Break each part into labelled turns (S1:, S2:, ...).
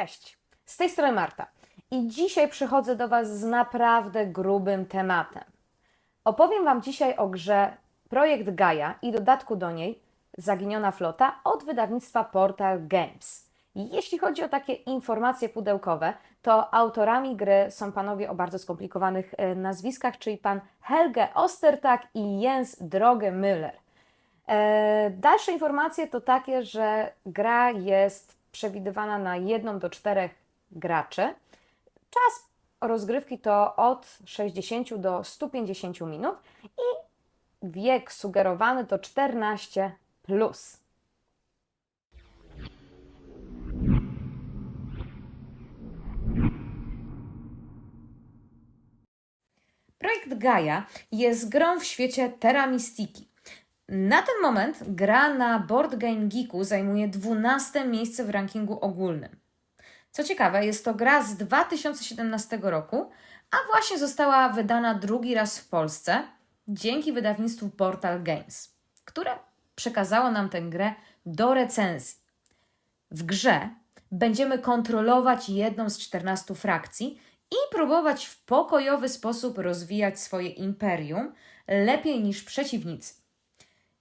S1: Cześć, z tej strony Marta i dzisiaj przychodzę do Was z naprawdę grubym tematem. Opowiem Wam dzisiaj o grze Projekt Gaia i dodatku do niej Zaginiona Flota od wydawnictwa Portal Games. Jeśli chodzi o takie informacje pudełkowe, to autorami gry są panowie o bardzo skomplikowanych e, nazwiskach, czyli pan Helge Ostertag i Jens Droge-Müller. E, Dalsze informacje to takie, że gra jest przewidywana na 1 do 4 graczy. Czas rozgrywki to od 60 do 150 minut i wiek sugerowany to 14 plus. Projekt Gaia jest grą w świecie Terra Mystiki. Na ten moment gra na Board Game Geeku zajmuje 12 miejsce w rankingu ogólnym. Co ciekawe, jest to gra z 2017 roku, a właśnie została wydana drugi raz w Polsce dzięki wydawnictwu Portal Games, które przekazało nam tę grę do recenzji. W grze będziemy kontrolować jedną z 14 frakcji i próbować w pokojowy sposób rozwijać swoje imperium lepiej niż przeciwnicy.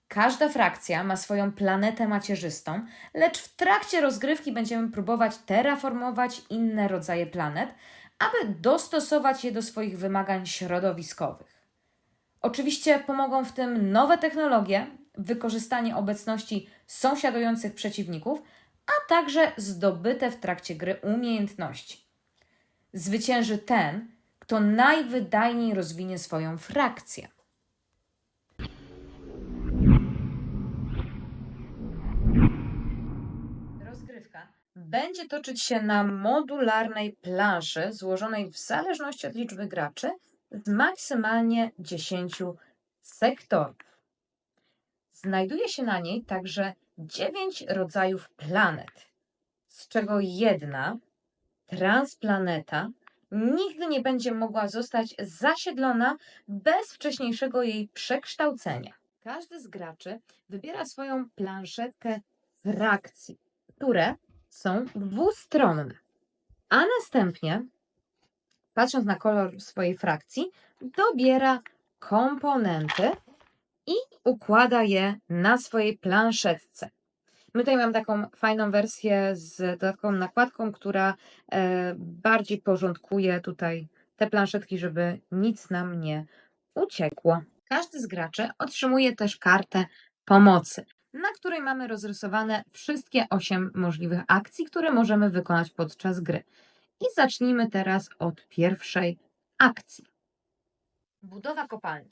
S1: Każda frakcja ma swoją planetę macierzystą, lecz w trakcie rozgrywki będziemy próbować terraformować inne rodzaje planet, aby dostosować je do swoich wymagań środowiskowych. Oczywiście pomogą w tym nowe technologie, wykorzystanie obecności sąsiadujących przeciwników, a także zdobyte w trakcie gry umiejętności. Zwycięży ten, kto najwydajniej rozwinie swoją frakcję. Będzie toczyć się na modularnej planszy złożonej w zależności od liczby graczy z maksymalnie 10 sektorów. Znajduje się na niej także 9 rodzajów planet, z czego jedna, transplaneta, nigdy nie będzie mogła zostać zasiedlona bez wcześniejszego jej przekształcenia. Każdy z graczy wybiera swoją planszetkę frakcji, które są dwustronne. A następnie, patrząc na kolor swojej frakcji, dobiera komponenty i układa je na swojej planszetce. My tutaj mam taką fajną wersję z dodatkową nakładką, która e, bardziej porządkuje tutaj te planszetki, żeby nic nam nie uciekło. Każdy z graczy otrzymuje też kartę pomocy, na której mamy rozrysowane wszystkie 8 możliwych akcji, które możemy wykonać podczas gry. I zacznijmy teraz od pierwszej akcji. Budowa kopalni.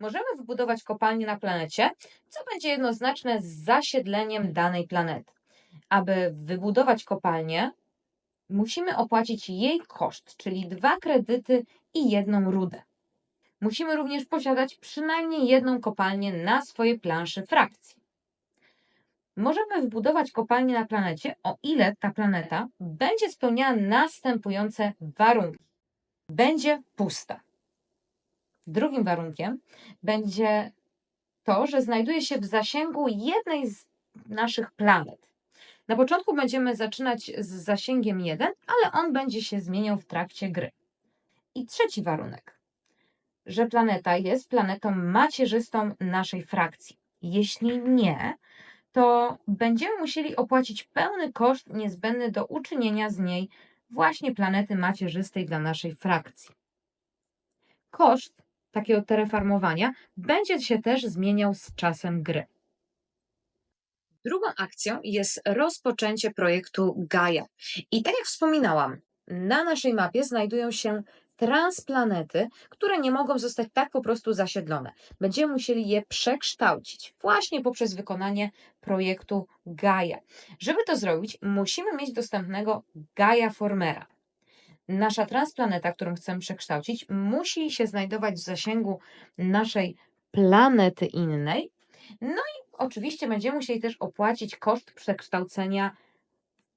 S1: Możemy wybudować kopalnię na planecie, co będzie jednoznaczne z zasiedleniem danej planety. Aby wybudować kopalnię, musimy opłacić jej koszt, czyli dwa kredyty i jedną rudę. Musimy również posiadać przynajmniej jedną kopalnię na swojej planszy frakcji. Możemy wybudować kopalnię na planecie, o ile ta planeta będzie spełniała następujące warunki. Będzie pusta. Drugim warunkiem będzie to, że znajduje się w zasięgu jednej z naszych planet. Na początku będziemy zaczynać z zasięgiem 1, ale on będzie się zmieniał w trakcie gry. I trzeci warunek, że planeta jest planetą macierzystą naszej frakcji. Jeśli nie, to będziemy musieli opłacić pełny koszt niezbędny do uczynienia z niej właśnie planety macierzystej dla naszej frakcji. Koszt takiego terraformowania będzie się też zmieniał z czasem gry. Drugą akcją jest rozpoczęcie projektu Gaia. I tak jak wspominałam, na naszej mapie znajdują się transplanety, które nie mogą zostać tak po prostu zasiedlone. Będziemy musieli je przekształcić właśnie poprzez wykonanie projektu Gaia. Żeby to zrobić, musimy mieć dostępnego Gaia Formera. Nasza transplaneta, którą chcemy przekształcić, musi się znajdować w zasięgu naszej planety innej. No i oczywiście będziemy musieli też opłacić koszt przekształcenia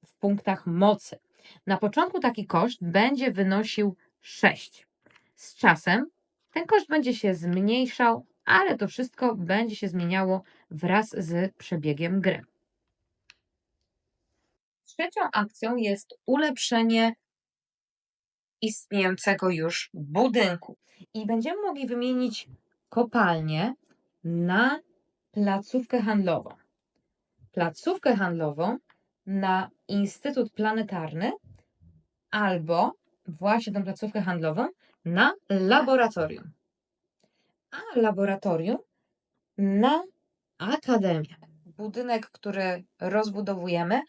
S1: w punktach mocy. Na początku taki koszt będzie wynosił 6. Z czasem ten koszt będzie się zmniejszał, ale to wszystko będzie się zmieniało wraz z przebiegiem gry. Trzecią akcją jest ulepszenie istniejącego już budynku. I będziemy mogli wymienić kopalnię na placówkę handlową. Placówkę handlową na Instytut Planetarny albo właśnie tą placówkę handlową na laboratorium. A laboratorium na akademię. Budynek, który rozbudowujemy,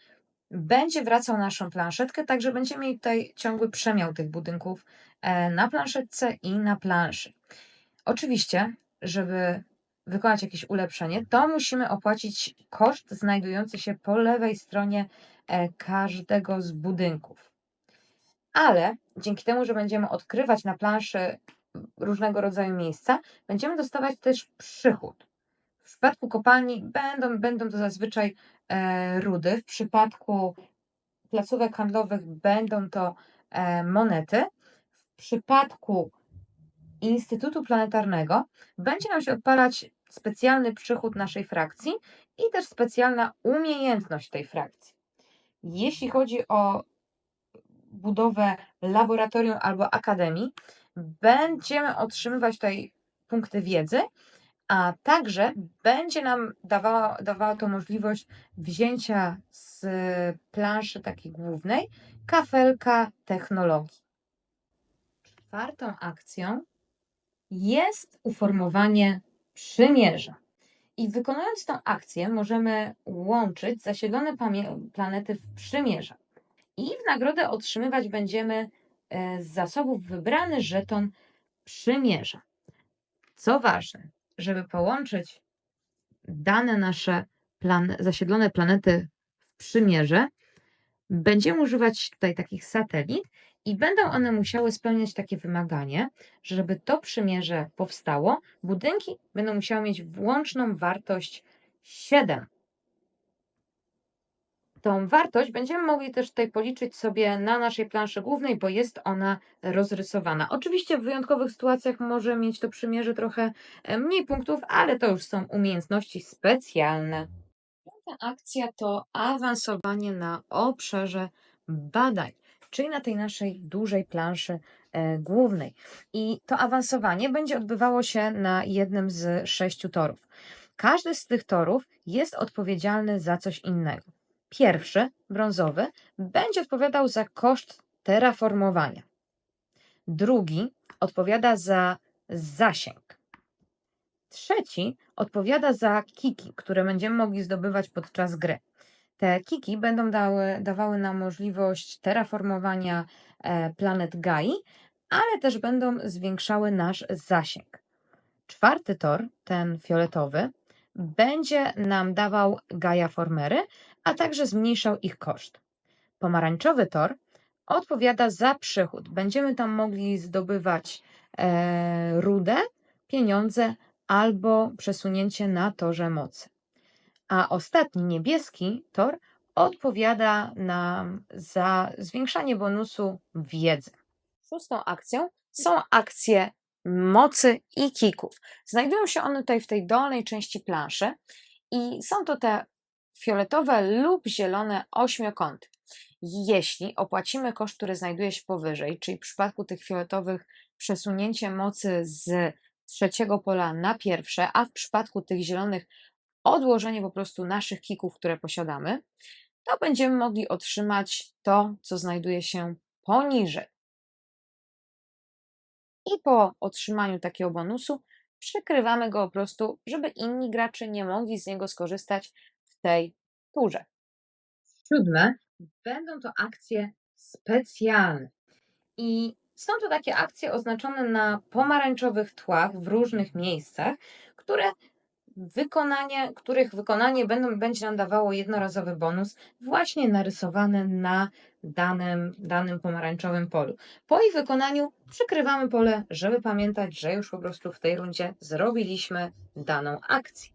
S1: będzie wracał na naszą planszetkę, także będziemy mieli tutaj ciągły przemiał tych budynków e, na planszetce i na planszy. Oczywiście, żeby wykonać jakieś ulepszenie, to musimy opłacić koszt znajdujący się po lewej stronie e, każdego z budynków. Ale dzięki temu, że będziemy odkrywać na planszy różnego rodzaju miejsca, będziemy dostawać też przychód. W przypadku kopalni będą, będą to zazwyczaj e, rudy, w przypadku placówek handlowych będą to e, monety, w przypadku Instytutu Planetarnego będzie nam się odpalać specjalny przychód naszej frakcji i też specjalna umiejętność tej frakcji. Jeśli chodzi o budowę laboratorium albo akademii, będziemy otrzymywać tutaj punkty wiedzy, a także będzie nam dawała, dawała to możliwość wzięcia z planszy takiej głównej kafelka technologii. Czwartą akcją jest uformowanie przymierza. I wykonując tę akcję możemy łączyć zasiedlone planety w przymierza. I w nagrodę otrzymywać będziemy e, z zasobów wybrany żeton przymierza. Co ważne, żeby połączyć dane nasze plan zasiedlone planety w przymierze, będziemy używać tutaj takich satelit i będą one musiały spełniać takie wymaganie, że żeby to przymierze powstało, budynki będą musiały mieć włączną wartość 7. Tą wartość będziemy mogli też tutaj policzyć sobie na naszej planszy głównej, bo jest ona rozrysowana. Oczywiście w wyjątkowych sytuacjach może mieć to przymierze trochę e, mniej punktów, ale to już są umiejętności specjalne. Piąta akcja to awansowanie na obszarze badań czyli na tej naszej dużej planszy e, głównej. I to awansowanie będzie odbywało się na jednym z sześciu torów. Każdy z tych torów jest odpowiedzialny za coś innego. Pierwszy, brązowy, będzie odpowiadał za koszt terraformowania. Drugi odpowiada za zasięg. Trzeci odpowiada za kiki, które będziemy mogli zdobywać podczas gry. Te kiki będą dały, dawały nam możliwość terraformowania e, planet Gai, ale też będą zwiększały nasz zasięg. Czwarty tor, ten fioletowy, będzie nam dawał Gaia Formery, a także zmniejszał ich koszt. Pomarańczowy tor odpowiada za przychód. Będziemy tam mogli zdobywać e, rudę, pieniądze albo przesunięcie na torze mocy a ostatni niebieski tor odpowiada nam za zwiększanie bonusu wiedzy. Szóstą akcją są akcje mocy i kików. Znajdują się one tutaj w tej dolnej części planszy i są to te fioletowe lub zielone ośmiokąty. Jeśli opłacimy koszt, który znajduje się powyżej, czyli w przypadku tych fioletowych przesunięcie mocy z trzeciego pola na pierwsze, a w przypadku tych zielonych odłożenie po prostu naszych kików, które posiadamy, to będziemy mogli otrzymać to, co znajduje się poniżej. I po otrzymaniu takiego bonusu przykrywamy go po prostu, żeby inni gracze nie mogli z niego skorzystać w tej turze. Siódme, będą to akcje specjalne. I są to takie akcje oznaczone na pomarańczowych tłach w różnych miejscach, które wykonanie, których wykonanie będą, będzie nam dawało jednorazowy bonus, właśnie narysowany na danym, danym pomarańczowym polu. Po ich wykonaniu przykrywamy pole, żeby pamiętać, że już po prostu w tej rundzie zrobiliśmy daną akcję.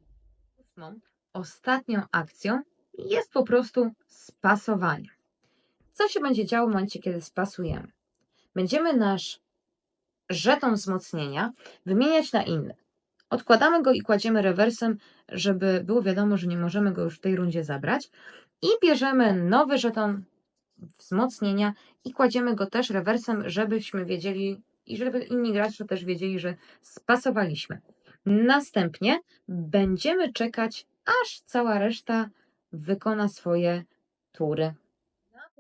S1: Ostatnią akcją jest po prostu spasowanie. Co się będzie działo w momencie, kiedy spasujemy? Będziemy nasz żeton wzmocnienia wymieniać na inny. Odkładamy go i kładziemy rewersem, żeby było wiadomo, że nie możemy go już w tej rundzie zabrać. I bierzemy nowy żeton wzmocnienia i kładziemy go też rewersem, żebyśmy wiedzieli i żeby inni gracze też wiedzieli, że spasowaliśmy. Następnie będziemy czekać, aż cała reszta wykona swoje tury.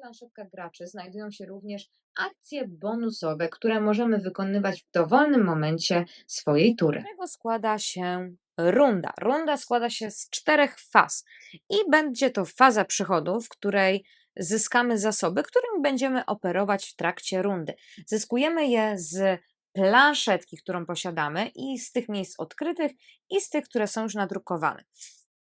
S1: Na planszetkach graczy znajdują się również akcje bonusowe, które możemy wykonywać w dowolnym momencie swojej tury. Z czego składa się runda? Runda składa się z czterech faz i będzie to faza przychodu, w której zyskamy zasoby, którymi będziemy operować w trakcie rundy. Zyskujemy je z planszetki, którą posiadamy i z tych miejsc odkrytych i z tych, które są już nadrukowane.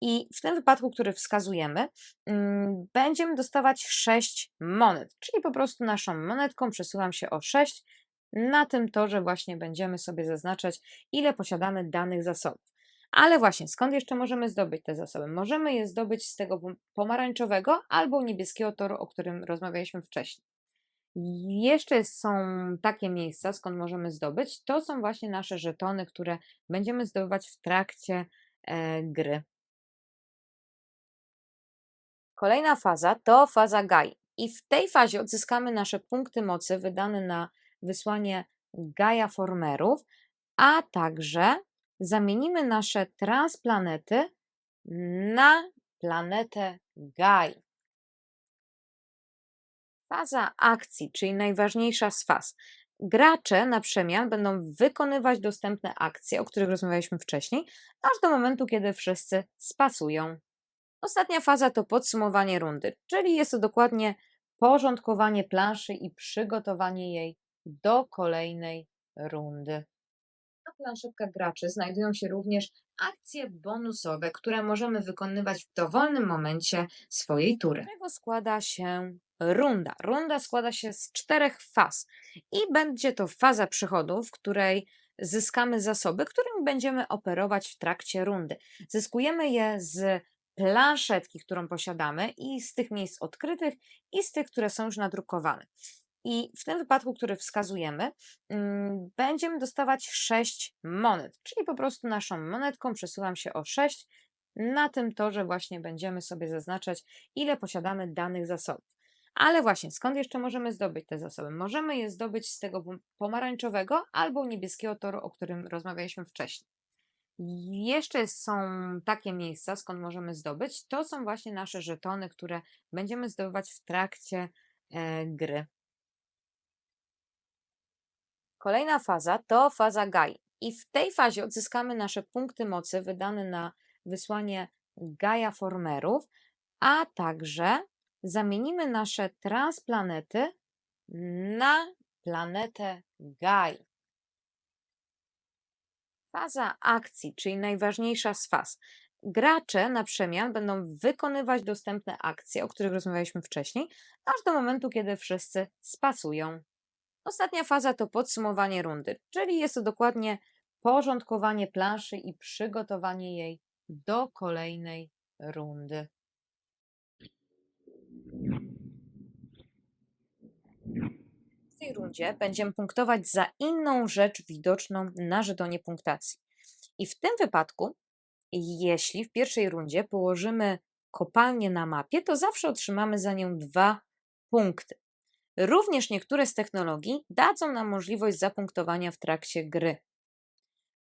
S1: I w tym wypadku, który wskazujemy, mm, będziemy dostawać 6 monet, czyli po prostu naszą monetką przesuwam się o 6. Na tym torze właśnie będziemy sobie zaznaczać, ile posiadamy danych zasobów. Ale właśnie, skąd jeszcze możemy zdobyć te zasoby? Możemy je zdobyć z tego pomarańczowego albo niebieskiego toru, o którym rozmawialiśmy wcześniej. Jeszcze są takie miejsca, skąd możemy zdobyć. To są właśnie nasze żetony, które będziemy zdobywać w trakcie e, gry. Kolejna faza to faza Gai. I w tej fazie odzyskamy nasze punkty mocy wydane na wysłanie Gaia Formerów, a także zamienimy nasze transplanety na planetę Gai. Faza akcji, czyli najważniejsza z faz. Gracze na przemian będą wykonywać dostępne akcje, o których rozmawialiśmy wcześniej, aż do momentu, kiedy wszyscy spasują. Ostatnia faza to podsumowanie rundy, czyli jest to dokładnie porządkowanie planszy i przygotowanie jej do kolejnej rundy. Na planszetkach graczy znajdują się również akcje bonusowe, które możemy wykonywać w dowolnym momencie swojej tury. Z czego składa się runda? Runda składa się z czterech faz i będzie to faza przychodu, w której zyskamy zasoby, którymi będziemy operować w trakcie rundy. Zyskujemy je z planszetki, którą posiadamy i z tych miejsc odkrytych i z tych, które są już nadrukowane. I w tym wypadku, który wskazujemy, mm, będziemy dostawać 6 monet, czyli po prostu naszą monetką przesuwam się o 6. Na tym torze właśnie będziemy sobie zaznaczać, ile posiadamy danych zasobów. Ale właśnie, skąd jeszcze możemy zdobyć te zasoby? Możemy je zdobyć z tego pomarańczowego albo niebieskiego toru, o którym rozmawialiśmy wcześniej. Jeszcze są takie miejsca, skąd możemy zdobyć. To są właśnie nasze żetony, które będziemy zdobywać w trakcie e, gry. Kolejna faza to faza Gai. I w tej fazie odzyskamy nasze punkty mocy wydane na wysłanie Gaia Formerów, a także zamienimy nasze transplanety na planetę Gai. Faza akcji, czyli najważniejsza z faz. Gracze na przemian będą wykonywać dostępne akcje, o których rozmawialiśmy wcześniej, aż do momentu, kiedy wszyscy spasują. Ostatnia faza to podsumowanie rundy, czyli jest to dokładnie porządkowanie planszy i przygotowanie jej do kolejnej rundy. W tej rundzie będziemy punktować za inną rzecz widoczną na żetonie punktacji. I w tym wypadku, jeśli w pierwszej rundzie położymy kopalnię na mapie, to zawsze otrzymamy za nią dwa punkty. Również niektóre z technologii dadzą nam możliwość zapunktowania w trakcie gry.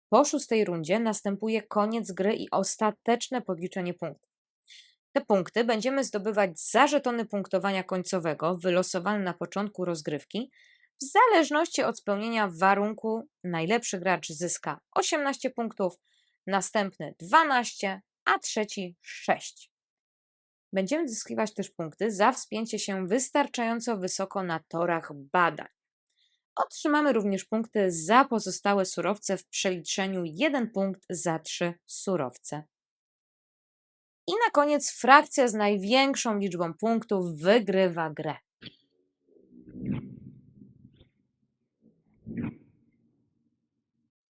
S1: Po szóstej rundzie następuje koniec gry i ostateczne podliczenie punktów. Te punkty będziemy zdobywać za żetony punktowania końcowego wylosowane na początku rozgrywki. W zależności od spełnienia warunku najlepszy gracz zyska 18 punktów, następny 12, a trzeci 6. Będziemy zyskiwać też punkty za wspięcie się wystarczająco wysoko na torach badań. Otrzymamy również punkty za pozostałe surowce w przeliczeniu 1 punkt za 3 surowce. I na koniec frakcja z największą liczbą punktów wygrywa grę.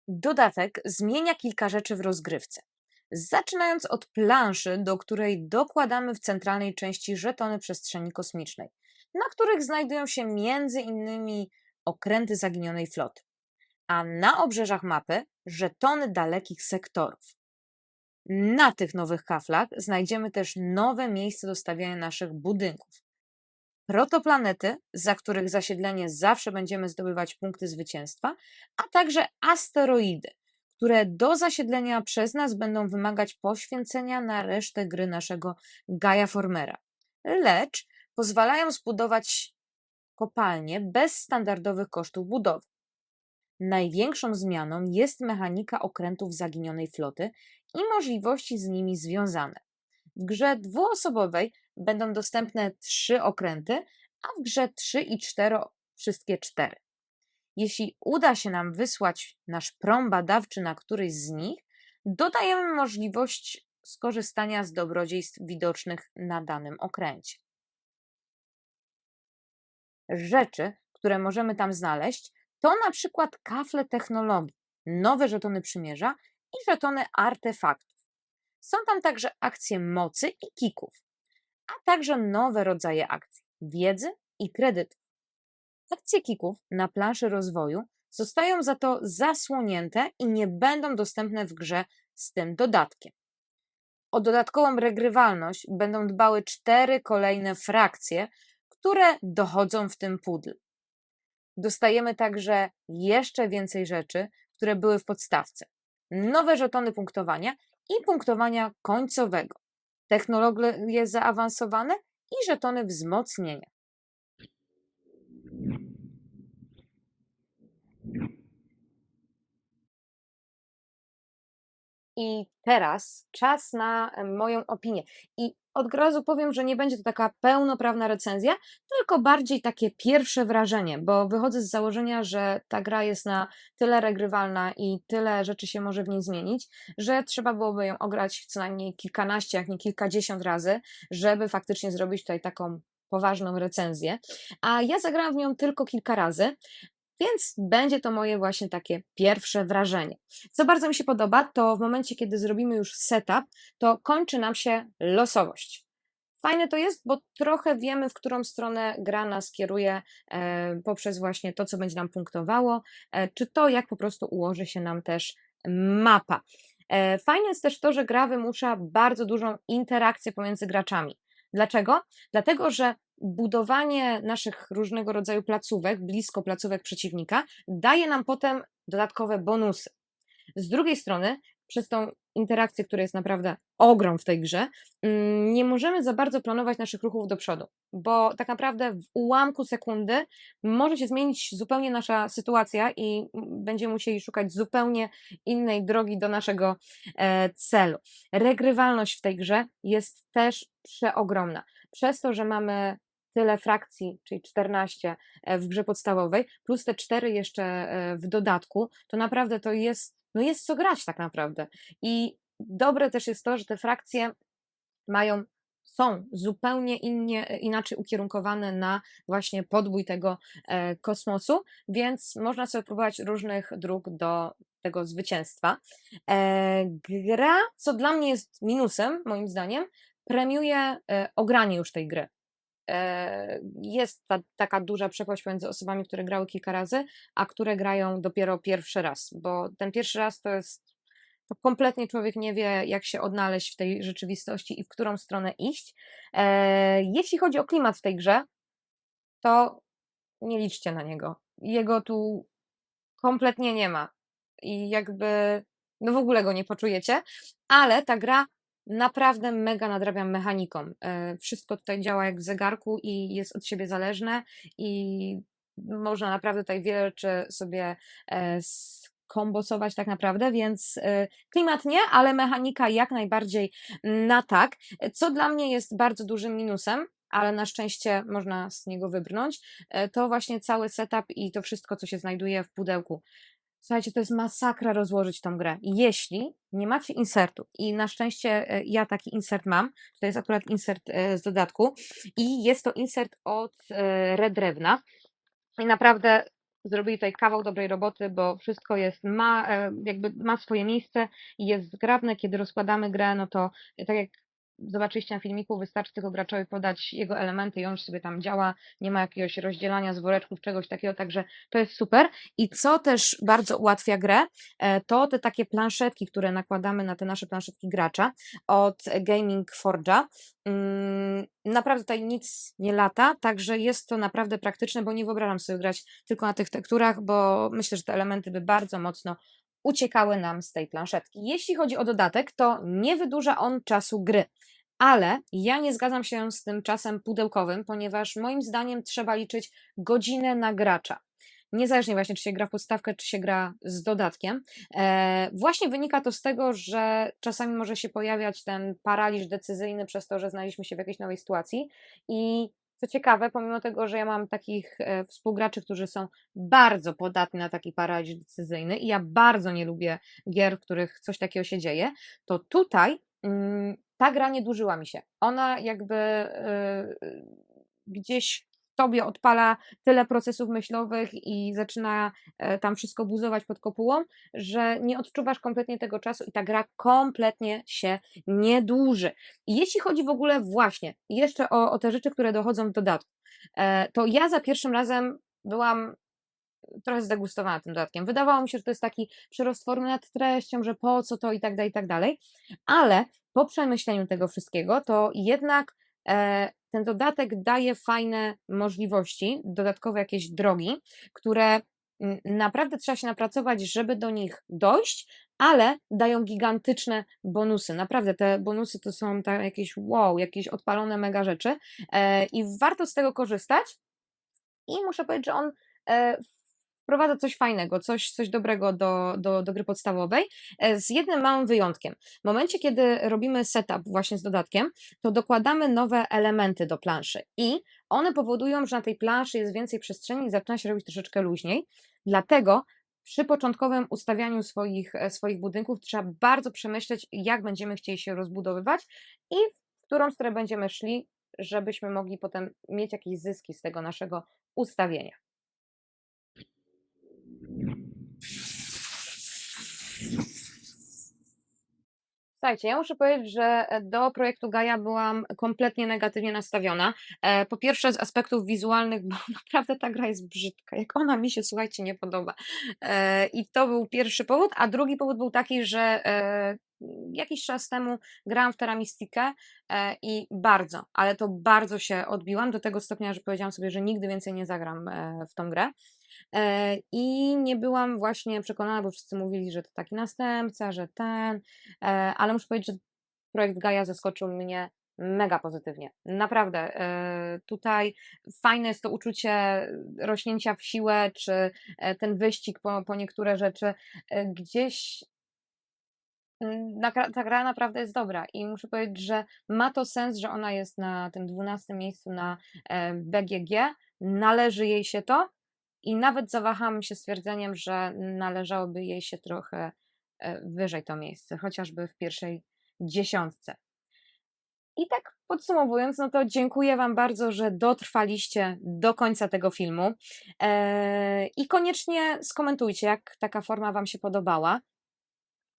S1: Dodatek zmienia kilka rzeczy w rozgrywce. Zaczynając od planszy, do której dokładamy w centralnej części żetony przestrzeni kosmicznej, na których znajdują się między innymi okręty zaginionej floty, a na obrzeżach mapy żetony dalekich sektorów. Na tych nowych kaflach znajdziemy też nowe miejsce do stawiania naszych budynków. Protoplanety, za których zasiedlenie zawsze będziemy zdobywać punkty zwycięstwa, a także asteroidy, które do zasiedlenia przez nas będą wymagać poświęcenia na resztę gry naszego Gaia Formera. Lecz pozwalają zbudować kopalnie bez standardowych kosztów budowy. Największą zmianą jest mechanika okrętów zaginionej floty i możliwości z nimi związane. W grze dwuosobowej będą dostępne trzy okręty, a w grze 3 i 4 wszystkie cztery. Jeśli uda się nam wysłać nasz prom badawczy na któryś z nich, dodajemy możliwość skorzystania z dobrodziejstw widocznych na danym okręcie. Rzeczy, które możemy tam znaleźć, to na przykład kafle technologii, nowe żetony przymierza i żetony artefaktów. Są tam także akcje mocy i kików, a także nowe rodzaje akcji wiedzy i kredytów. Akcje kików na planszy rozwoju zostają za to zasłonięte i nie będą dostępne w grze z tym dodatkiem. O dodatkową regrywalność będą dbały cztery kolejne frakcje, które dochodzą w tym pudle. Dostajemy także jeszcze więcej rzeczy, które były w podstawce. Nowe żetony punktowania i punktowania końcowego, technologie zaawansowane i żetony wzmocnienia. I teraz czas na moją opinię. I od razu powiem, że nie będzie to taka pełnoprawna recenzja, tylko bardziej takie pierwsze wrażenie, bo wychodzę z założenia, że ta gra jest na tyle regrywalna i tyle rzeczy się może w niej zmienić, że trzeba byłoby ją ograć co najmniej kilkanaście, jak nie kilkadziesiąt razy, żeby faktycznie zrobić tutaj taką poważną recenzję. A ja zagrałam w nią tylko kilka razy, więc będzie to moje właśnie takie pierwsze wrażenie. Co bardzo mi się podoba, to w momencie, kiedy zrobimy już setup, to kończy nam się losowość. Fajne to jest, bo trochę wiemy, w którą stronę gra nas kieruje e, poprzez właśnie to, co będzie nam punktowało, e, czy to, jak po prostu ułoży się nam też mapa. E, fajne jest też to, że gra wymusza bardzo dużą interakcję pomiędzy graczami. Dlaczego? Dlatego, że budowanie naszych różnego rodzaju placówek, blisko placówek przeciwnika, daje nam potem dodatkowe bonusy. Z drugiej strony, przez tą interakcję, która jest naprawdę ogrom w tej grze, mm, nie możemy za bardzo planować naszych ruchów do przodu, bo tak naprawdę w ułamku sekundy może się zmienić zupełnie nasza sytuacja i będziemy musieli szukać zupełnie innej drogi do naszego e, celu. Regrywalność w tej grze jest też przeogromna. Przez to, że mamy tyle frakcji, czyli 14 e, w grze podstawowej, plus te 4 jeszcze e, w dodatku, to naprawdę to jest, no jest co grać tak naprawdę. I dobre też jest to, że te frakcje mają są zupełnie innie, inaczej ukierunkowane na właśnie podbój tego e, kosmosu, więc można sobie próbować różnych dróg do tego zwycięstwa. E, gra, co dla mnie jest minusem, moim zdaniem, premiuje e, ogranie już tej gry. E, jest ta, taka duża przepaść pomiędzy osobami, które grały kilka razy, a które grają dopiero pierwszy raz, bo ten pierwszy raz to jest to kompletnie człowiek nie wie, jak się odnaleźć w tej rzeczywistości i w którą stronę iść. E, jeśli chodzi o klimat w tej grze, to nie liczcie na niego. Jego tu kompletnie nie ma. I jakby, no w ogóle go nie poczujecie, ale ta gra naprawdę mega nadrabiam mechaniką. E, wszystko tutaj działa jak w zegarku i jest od siebie zależne i można naprawdę tutaj wiele rzeczy sobie e, kombosować tak naprawdę, więc e, klimat nie, ale mechanika jak najbardziej na tak, co dla mnie jest bardzo dużym minusem, ale na szczęście można z niego wybrnąć, to właśnie cały setup i to wszystko, co się znajduje w pudełku. Słuchajcie, to jest masakra rozłożyć tą grę. Jeśli nie macie insertu i na szczęście e, ja taki insert mam, to jest akurat insert e, z dodatku i jest to insert od e, Red Drewna i naprawdę zrobili tutaj kawał dobrej roboty, bo wszystko jest, ma jakby ma swoje miejsce i jest zgrabne, kiedy rozkładamy grę, no to tak jak zobaczyliście na filmiku, wystarczy tylko graczowi podać jego elementy i on już sobie tam działa, nie ma jakiegoś rozdzielania z woreczków, czegoś takiego, także to jest super. I co też bardzo ułatwia grę, e, to te takie planszetki, które nakładamy na te nasze planszetki gracza od Gaming Forge'a. Mm, Naprawdę tutaj nic nie lata, także jest to naprawdę praktyczne, bo nie wyobrażam sobie grać tylko na tych tekturach, bo myślę, że te elementy by bardzo mocno uciekały nam z tej planszetki. Jeśli chodzi o dodatek, to nie wydłuża on czasu gry. Ale ja nie zgadzam się z tym czasem pudełkowym, ponieważ moim zdaniem trzeba liczyć godzinę na gracza. Niezależnie właśnie, czy się gra w podstawkę, czy się gra z dodatkiem. E, właśnie wynika to z tego, że czasami może się pojawiać ten paraliż decyzyjny przez to, że znaleźliśmy się w jakiejś nowej sytuacji. I co ciekawe, pomimo tego, że ja mam takich e, współgraczy, którzy są bardzo podatni na taki paraliż decyzyjny i ja bardzo nie lubię gier, w których coś takiego się dzieje, to tutaj mm, ta gra nie dłużyła mi się. Ona jakby y, gdzieś tobie odpala tyle procesów myślowych i zaczyna e, tam wszystko buzować pod kopułą, że nie odczuwasz kompletnie tego czasu i ta gra kompletnie się nie dłuży. Jeśli chodzi w ogóle właśnie jeszcze o, o te rzeczy, które dochodzą w dodatku, e, to ja za pierwszym razem byłam trochę zdegustowana tym dodatkiem. Wydawało mi się, że to jest taki przerost formy nad treścią, że po co to i tak dalej, i tak dalej, ale po przemyśleniu tego wszystkiego, to jednak e, ten dodatek daje fajne możliwości, dodatkowe jakieś drogi, które mm, naprawdę trzeba się napracować, żeby do nich dojść, ale dają gigantyczne bonusy. Naprawdę te bonusy to są tak jakieś wow, jakieś odpalone mega rzeczy e, i warto z tego korzystać. I muszę powiedzieć, że on e, wprowadza coś fajnego, coś, coś dobrego do, do, do gry podstawowej, e, z jednym małym wyjątkiem. W momencie, kiedy robimy setup właśnie z dodatkiem, to dokładamy nowe elementy do planszy i one powodują, że na tej planszy jest więcej przestrzeni i zaczyna się robić troszeczkę luźniej. Dlatego przy początkowym ustawianiu swoich, e, swoich budynków trzeba bardzo przemyśleć, jak będziemy chcieli się rozbudowywać i w którą stronę będziemy szli, żebyśmy mogli potem mieć jakieś zyski z tego naszego ustawienia. Słuchajcie, ja muszę powiedzieć, że e, do projektu Gaia byłam kompletnie negatywnie nastawiona. E, Po pierwsze z aspektów wizualnych, bo naprawdę ta gra jest brzydka. Jak ona mi się, słuchajcie, nie podoba. E, I to był pierwszy powód, a drugi powód był taki, że jakiś czas temu grałam w e, i bardzo, ale to bardzo się odbiłam do tego stopnia, że powiedziałam sobie, że nigdy więcej nie zagram w tą grę. E, I nie byłam właśnie przekonana, bo wszyscy mówili, że to taki następca, że ten, e, ale muszę powiedzieć, że projekt Gaia zaskoczył mnie mega pozytywnie. Naprawdę. e, Tutaj fajne jest to uczucie rośnięcia w siłę, czy ten wyścig po, po niektóre rzeczy. Gdzieś mm, ta gra naprawdę jest dobra i muszę powiedzieć, że ma to sens, że ona jest na tym 12 miejscu na BGG. Należy jej się to i nawet zawahałam się stwierdzeniem, że należałoby jej się trochę e, wyżej to miejsce, chociażby w pierwszej dziesiątce. I tak podsumowując, no to dziękuję Wam bardzo, że dotrwaliście do końca tego filmu. E, I koniecznie skomentujcie, jak taka forma Wam się podobała.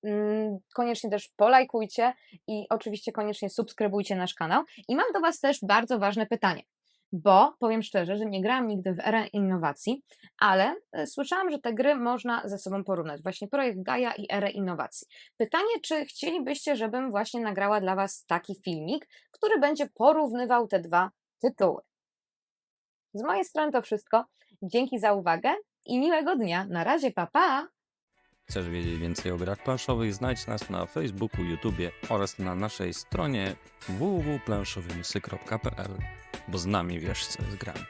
S1: Mm, Koniecznie też polajkujcie i oczywiście koniecznie subskrybujcie nasz kanał. I mam do Was też bardzo ważne pytanie, bo powiem szczerze, że nie grałam nigdy w erę innowacji, ale e, słyszałam, że te gry można ze sobą porównać. Właśnie projekt Gaia i erę innowacji. Pytanie, czy chcielibyście, żebym właśnie nagrała dla Was taki filmik, który będzie porównywał te dwa tytuły. Z mojej strony to wszystko. Dzięki za uwagę i miłego dnia. Na razie, pa pa!
S2: Chcesz wiedzieć więcej o grach planszowych? Znajdź nas na Facebooku, YouTubie oraz na naszej stronie www.planszowymsy.pl, bo z nami wiesz, co jest grane.